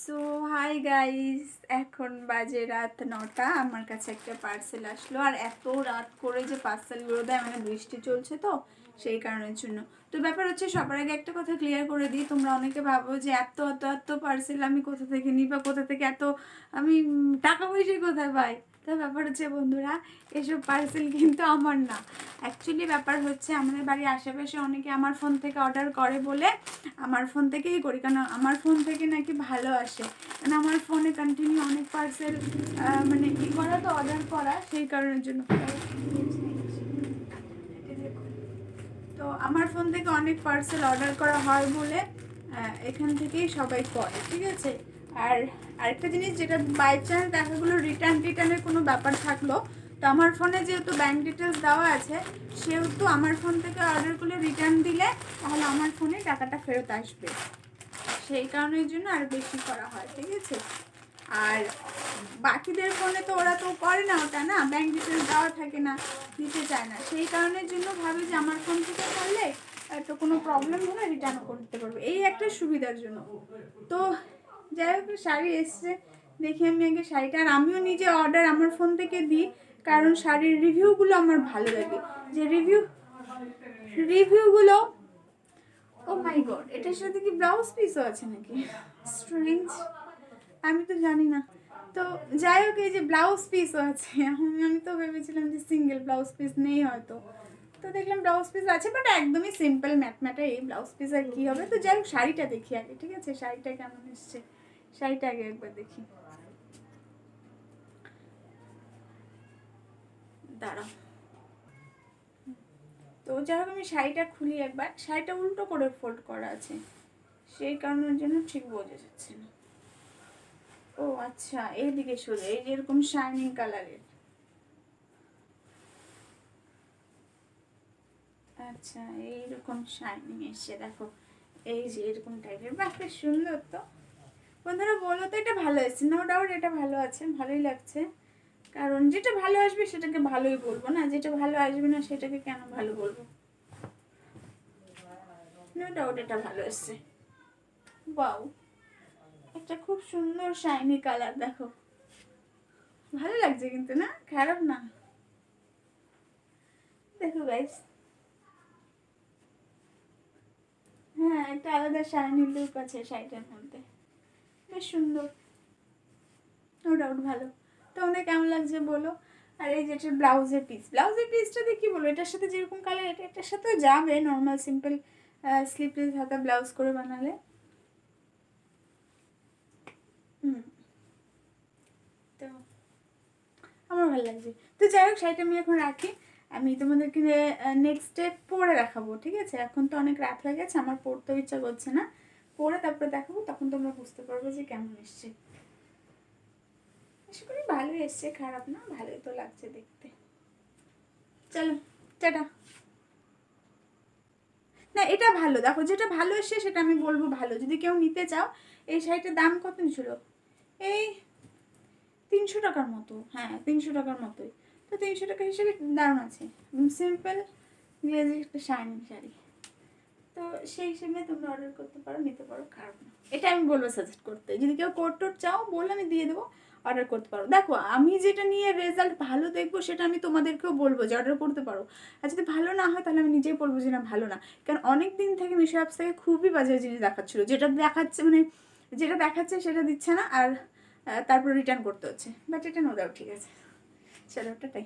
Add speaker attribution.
Speaker 1: so hi guys, এখন বাজে রাত নটা। আমার কাছে একটা পার্সেল আসলো, আর এত রাত করে যে পার্সেলগুলো দেয় মানে বৃষ্টি চলছে তো, সেই কারণের জন্য। তো ব্যাপার হচ্ছে, সবার আগে একটা কথা ক্লিয়ার করে দিই, তোমরা অনেকে ভাবো যে এত এত এত পার্সেল আমি কোথা থেকে নিই বা কোথা থেকে এত, আমি টাকা পয়সা কোথায় পাই? তো ব্যাপার হচ্ছে, বন্ধুরা, এসব পার্সেল কিন্তু আমার না। অ্যাকচুয়ালি ব্যাপার হচ্ছে, আমাদের বাড়ির আশেপাশে অনেকে আমার ফোন থেকে অর্ডার করে বলে, আমার ফোন থেকেই করি। কারণ আমার ফোন থেকে নাকি ভালো আসে। মানে আমার ফোনে কন্টিনিউ অনেক পার্সেল মানে ই করা তো অর্ডার করা, সেই কারণের জন্য। তো আমার ফোন থেকে অনেক পার্সেল অর্ডার করা হয় বলে এখান থেকেই সবাই করে, ঠিক আছে? আর আরেকটা জিনিস যেটা বাই চান্স দেখাগুলো রিটার্ন রিটার্নের কোনো ব্যাপার থাকল, তো আমার ফোনে যেহেতু ব্যাঙ্ক ডিটেলস দেওয়া আছে, সেহেতু আমার ফোন থেকে অর্ডার করলে রিটার্ন দিলে তাহলে আমার ফোনে টাকাটা ফেরত আসবে। সেই কারণের জন্য আর বেশি করা হয়, ঠিক আছে? আর বাকিদের ফোনে তো ওরা তো করে না ওটা না? ব্যাঙ্ক ডিটেলস দেওয়া থাকে না, দিতে চায় না। সেই কারণের জন্য ভাবে যে আমার ফোন থেকে করলে তো কোনো প্রবলেম হলে রিটার্ন করতে পারব। এই একটা সুবিধার জন্য। তো যাই হোক, শাড়ি এসছে। দেখি আমি আগে শাড়িটা। আর আমিও নিজে অর্ডার আমার ফোন থেকে দিই, কারণ শাড়ির রিভিউগুলো আমার ভালো লাগে। যে রিভিউ রিভিউগুলো ও মাই গড এটার সাথে কি ব্লাউজ পিসও আছে নাকি? স্ট্রেঞ্জ আমি তো জানি না। তো যাই হোক, এই যে ব্লাউজ পিসও আছে। আমি তো ভেবেছিলাম যে সিঙ্গেল ব্লাউজ পিস নেই হয়তো। তো দেখলাম ব্লাউজ পিস আছে বাট একদমই সিম্পল ম্যাট ম্যাটে এই ব্লাউজ পিস আর কী হবে। তো যাই হোক, শাড়িটা দেখি আগে, ঠিক আছে? শাড়িটা কেমন এসছে? শাড়িটা আগে একবার দেখি। দাঁড়াও। তো যাই হোক আমি শাড়িটা খুলি একবার। শাড়িটা উল্টো করে ফোল্ড করা আছে। সেই কারণের জন্য ঠিক বোঝা যাচ্ছে না। ও আচ্ছা এইদিকে সোজা এই যে এরকম শাইনিং কালারের আচ্ছা এইরকম শাইনিং এসছে দেখো। এই যে এরকম টাইপের বাহ, বেশ সুন্দর তো। বন্ধুরা, বলো তো, এটা ভালো এসছে নো ডাউট এটা ভালো আছে। ভালোই লাগছে। কারণ যেটা ভালো আসবে সেটাকে ভালোই বলব, না? যেটা ভালো আসবে না সেটাকে কেন ভালো বলব? নো ডাউট এটা ভালো এসছে। বাউ একটা খুব সুন্দর শাইনি কালার দেখো। ভালো লাগছে কিন্তু, না? খারাপ না? দেখো গাইস হ্যাঁ একটা আলাদা শাইনি লুক আছে শাড়িটার মধ্যে। বেশ সুন্দর। নো ডাউট ভালো। তোমাদের কেমন লাগছে বলো? আর এই যে যেটা ব্লাউজের পিস ব্লাউজের পিসটা দিয়ে কী বলব? এটার সাথে যেরকম কালার এটা, এটার সাথেও যাবে নর্মাল সিম্পল স্লিপলেস হাতা ব্লাউজ করে বানালে। হুম। তো আমার ভালো লাগছে। তো যাই হোক, শাড়িটা আমি এখন রাখি। আমি তোমাদেরকে নেক্সট স্টেপ পরে দেখাবো, ঠিক আছে? এখন তো অনেক রাত হয়ে গেছে, আমার পড়তেও ইচ্ছা করছে না। পরে তারপরে দেখাবো, তখন তোমরা বুঝতে পারবে যে কেমন এসছে। আশা করি ভালোই এসছে, খারাপ না, ভালোই তো লাগছে দেখতে। চলো, টাটা। না, এটা ভালো, দেখো, যেটা ভালো এসছে সেটা আমি বলব ভালো। যদি কেউ নিতে চাও, এই শাড়িটার দাম কত ছিল? এই তিনশো টাকার মতো হ্যাঁ তিনশো টাকার মতোই। তো তিনশো টাকা হিসেবে দারুণ আছে। সিম্পল গ্লেজি একটা শাইনিং শাড়ি। তো সেই হিসেবে তোমরা অর্ডার করতে পারো, নিতে পারো, খারাপ না। এটা আমি বলব সাজেস্ট করতে। যদি কেউ কোট টোট চাও, বললে আমি দিয়ে দেবো। অর্ডার করতে পারো। দেখো, আমি যেটা নিয়ে রেজাল্ট ভালো দেখব, সেটা আমি তোমাদেরকেও বলব যে অর্ডার করতে পারো। আর যদি ভালো না হয়, তাহলে আমি নিজেই বলব যে না, ভালো না। কারণ অনেক দিন থেকে মিশো অ্যাপস থেকে খুবই বাজে জিনিস দেখাচ্ছিলো। যেটা দেখাচ্ছে মানে যেটা দেখাচ্ছে, সেটা দিচ্ছে না। আর তারপর রিটার্ন করতে হচ্ছে। বাট এটা নো ডাউট ঠিক আছে। চলো ওটাটাই